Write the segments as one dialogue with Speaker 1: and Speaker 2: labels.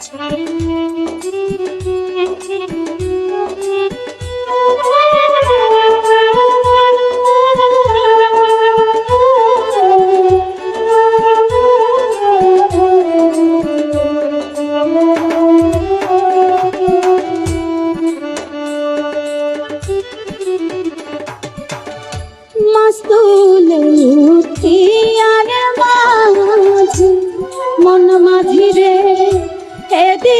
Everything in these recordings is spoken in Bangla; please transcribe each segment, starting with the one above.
Speaker 1: Thank you.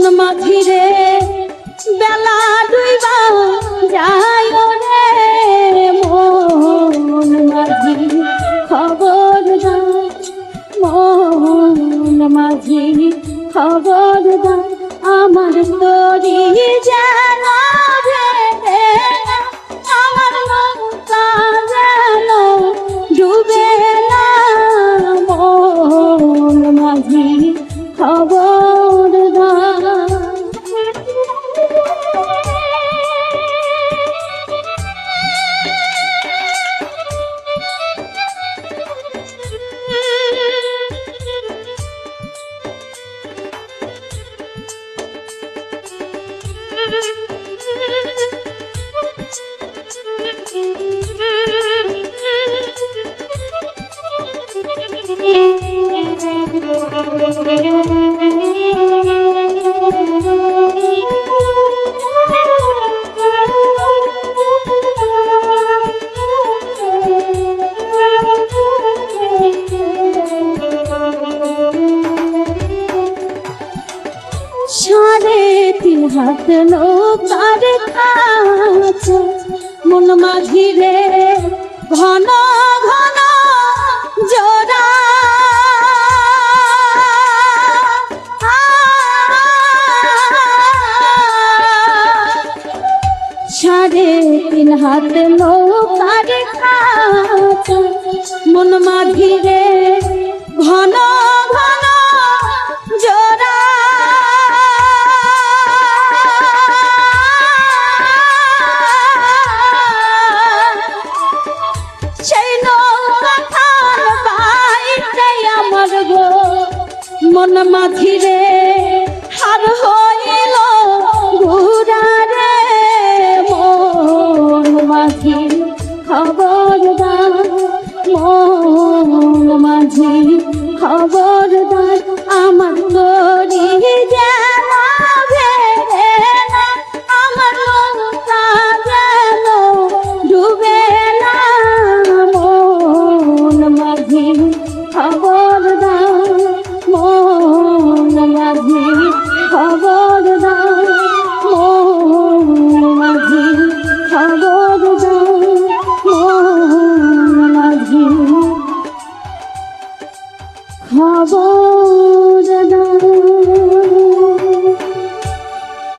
Speaker 1: মন মাঝিরে বেলা ডুইবা যায় রে মন মাঝি, খবর দাও। মন মাঝি, খবর দাও। আমার তরি যেন মাঝি, খবর সাড়ে তিন হাত নৌকার মন মাঝিরে ঘন ঘন জোড়া হাত নৌকার মন মাধিরে ঘন ঘন জোড়া। সেই নৌকা বাইতে আমার গো মন